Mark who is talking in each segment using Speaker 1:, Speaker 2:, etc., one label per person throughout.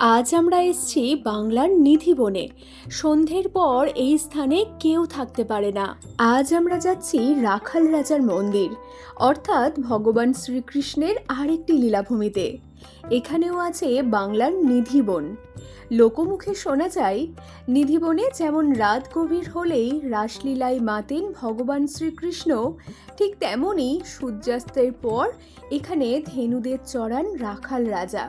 Speaker 1: আজ আমরা এসছি বাংলার নিধিবনে সন্ধ্যের পর এই স্থানে কেউ থাকতে পারে না। আজ আমরা যাচ্ছি রাখাল রাজার মন্দির, অর্থাৎ ভগবান শ্রীকৃষ্ণের আরেকটি লীলাভূমিতে। এখানেও আছে বাংলার নিধিবন লোকমুখে শোনা যায় নিধিবনে যেমন রাত গভীর হলেই রাসলীলায় মাতেন ভগবান শ্রীকৃষ্ণ, ঠিক তেমনই সূর্যাস্তের পর এখানে ধেনুদের চড়ান রাখাল রাজা।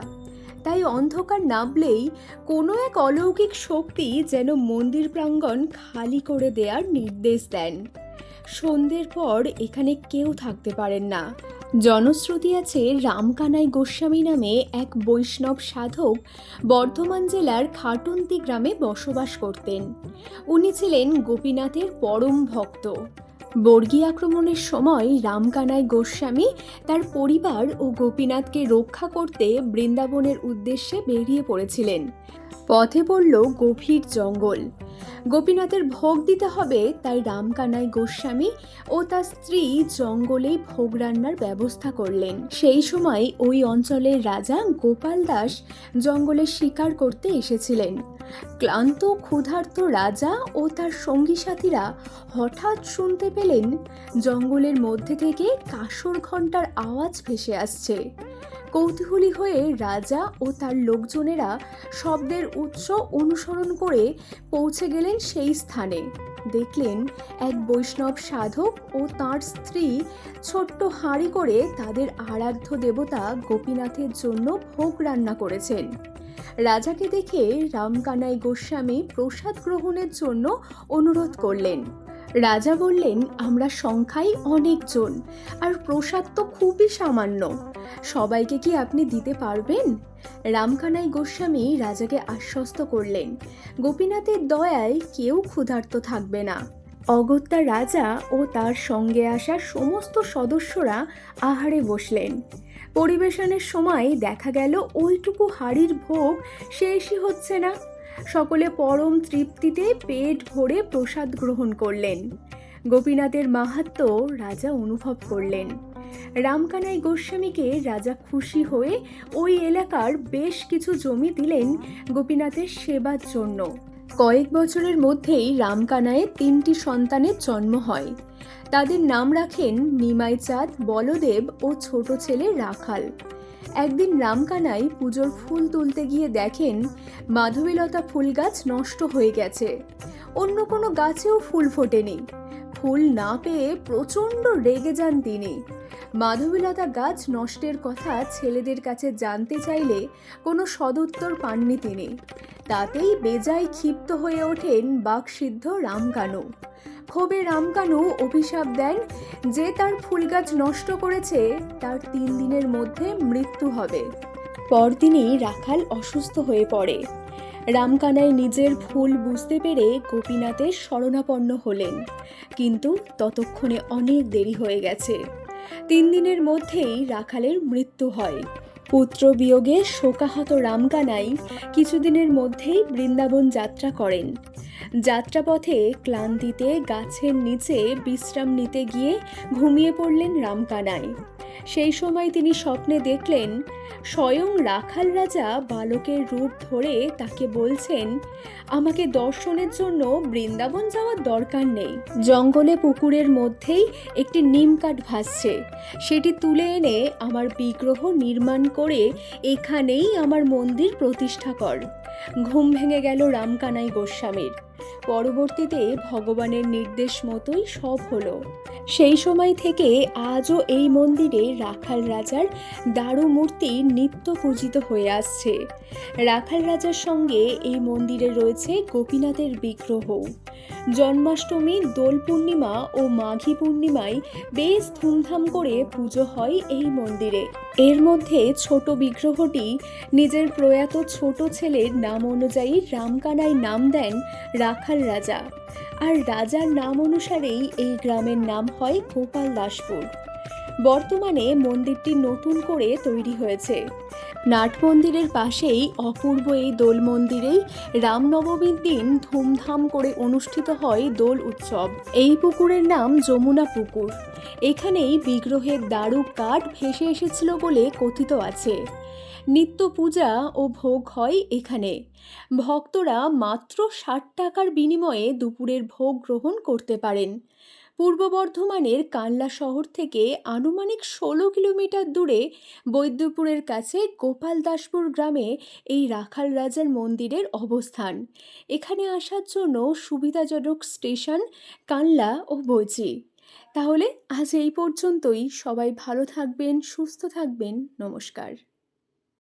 Speaker 1: তাই অন্ধকার নামলেই কোনো এক অলৌকিক শক্তি যেন মন্দির প্রাঙ্গণ খালি করে দেওয়ার নির্দেশ দেন। সন্ধ্যের পর এখানে কেউ থাকতে পারেন না। জনশ্রুতি আছে রামকানাই গোস্বামী নামে এক বৈষ্ণব সাধক বর্ধমান জেলার খাটন্তি গ্রামে বসবাস করতেন। উনি ছিলেন গোপীনাথের পরম ভক্ত। বর্গী আক্রমণের সময় রামকানাই গোস্বামী তার পরিবার ও গোপীনাথকে রক্ষা করতে বৃন্দাবনের উদ্দেশ্যে বেরিয়ে পড়েছিলেন। পথে পড়ল গভীর জঙ্গল। গোপীনাথের ভোগ দিতে হবে, তাই রামকানাই গোস্বামী ও তার স্ত্রী জঙ্গলে ভোগ রান্নার ব্যবস্থা করলেন। সেই সময় ওই অঞ্চলের রাজা গোপাল দাস জঙ্গলে শিকার করতে এসেছিলেন। ক্লান্ত, ক্ষুধার্ত রাজা ও তার সঙ্গী সাথীরা হঠাৎ শুনতে পেলেন, জঙ্গলের মধ্যে থেকে কাসর ঘণ্টার আওয়াজ ভেসে আসছে। কৌতূহলী হয়ে রাজা ও তার লোকজনেরা শব্দের উৎস অনুসরণ করে পৌঁছে গেলেন সেই স্থানে। দেখলেন এক বৈষ্ণব সাধক ও তার স্ত্রী ছোট্ট হাঁড়ি করে তাদের আরাধ্য দেবতা গোপীনাথের জন্য ভোগ রান্না করেছেন। রাজাকে দেখে রামকানাই গোস্বামী প্রসাদ গ্রহণের জন্য অনুরোধ করলেন। রাজা বললেন, আমরা সংখ্যায় অনেকজন আর প্রসাদ তো খুবই সামান্য। সবাইকে কি আপনি দিতে পারবেন? রামকানাই গোস্বামী রাজাকে আশ্বস্ত করলেন, গোপীনাথের দয়ায় কেউ ক্ষুধার্ত থাকবে না। অগত্যা রাজা ও তার সঙ্গে আসা সমস্ত সদস্যরা আহারে বসলেন। পরিবেশনের সময় দেখা গেল, ওইটুকু হাড়ির ভোগ শেষই হচ্ছে না। সকলে পরম তৃপ্তিতে পেট ভরে প্রসাদ গ্রহণ করলেন। গোপীনাথের মাহাত্ম রাজা অনুভব করলেন। রামকানাই গোস্বামীকে রাজা খুশি হয়ে ওই এলাকার বেশ কিছু জমি দিলেন গোপীনাথের সেবার জন্য। কয়েক বছরের মধ্যেই রামকানায়ের তিনটি সন্তানের জন্ম হয়। তাদের নাম রাখেন নিমাইচাঁদ, বলদেব ও ছোট ছেলে রাখাল। একদিন রামকানাই পুজোর ফুল তুলতে গিয়ে দেখেন মাধবীলতা ফুল গাছ নষ্ট হয়ে গেছে। অন্য কোনো গাছেও ফুল ফোটেনি। ফুল না পেয়ে প্রচণ্ড রেগে যান তিনি। মাধবীলতা গাছ নষ্টের কথা ছেলেদের কাছে জানতে চাইলে কোনো সদুত্তর পাননি তিনি। তাতেই বেজায় ক্ষিপ্ত হয়ে ওঠেন বাকসিদ্ধ রামকানু। ক্ষোভে রামকানু অভিশাপ দেন যে তার ফুল গাছ নষ্ট করেছে, তার তিন দিনের মধ্যে মৃত্যু হবে। পরদিনই রাখাল অসুস্থ হয়ে পড়ে। রামকানায় নিজের ভুল বুঝতে পেরে গোপীনাথের শরণাপন্ন হলেন। কিন্তু ততক্ষণে অনেক দেরি হয়ে গেছে। তিন দিনের মধ্যেই রাখালের মৃত্যু হয়। পুত্র বিয়োগে শোকাহত রামকানাই কিছুদিনের মধ্যেই বৃন্দাবন যাত্রা করেন। যাত্রাপথে ক্লান্তিতে গাছের নিচে বিশ্রাম নিতে গিয়ে ঘুমিয়ে পড়লেন রামকানাই সেই সময় তিনি স্বপ্নে দেখলেন, স্বয়ং রাখাল রাজা বালকের রূপ ধরে তাকে বলছেন, আমাকে দর্শনের জন্য বৃন্দাবন যাওয়ার দরকার নেই। জঙ্গলে পুকুরের মধ্যেই একটি নিম কাঠ ভাসছে। সেটি তুলে এনে আমার বিগ্রহ নির্মাণ করে এখানেই আমার মন্দির প্রতিষ্ঠা কর। ঘুম ভেঙে গেল রামকানাই গোস্বামীর। পরবর্তীতে ভগবানের নির্দেশ মতোই সব হলো। সেই সময় থেকে আজও এই মন্দিরে রাখাল রাজার দারু মূর্তি নিত্য পূজিত হয়ে আসছে। রাখাল রাজার সঙ্গে এই মন্দিরে রয়েছে গোপীনাথের বিগ্রহ। জন্মাষ্টমী, দোল পূর্ণিমা ও মাঘী পূর্ণিমায় বেশ ধুমধাম করে পুজো হয় এই মন্দিরে। এর মধ্যে ছোট বিগ্রহটি নিজের প্রয়াত ছোট ছেলের নাম অনুযায়ী রামকানায় নাম দেন রাখাল রাজা। আর রাজার নাম অনুসারেই এই গ্রামের নাম হয় গোপাল দাসপুর। বর্তমানে মন্দিরটি নতুন করে তৈরি হয়েছে। নাট মন্দিরের পাশেই অপূর্ব এই দোল মন্দিরেই রামনবমীর দিন ধুমধাম করে অনুষ্ঠিত হয় দোল উৎসব। এই পুকুরের নাম যমুনা পুকুর। এখানেই বিগ্রহের দারু কাঠ ভেসে এসেছিল বলে কথিত আছে। নিত্য পূজা ও ভোগ হয় এখানে। ভক্তরা মাত্র ষাট টাকার বিনিময়ে দুপুরের ভোগ গ্রহণ করতে পারেন। পূর্ব বর্ধমানের কানলা শহর থেকে আনুমানিক ষোলো কিলোমিটার দূরে বৈদ্যপুরের কাছে গোপালদাসপুর গ্রামে এই রাখাল রাজার মন্দিরের অবস্থান। এখানে আসার জন্য সুবিধাজনক স্টেশন কানলা ও বৈচি। তাহলে আজ এই পর্যন্তই। সবাই ভালো থাকবেন, সুস্থ থাকবেন। নমস্কার।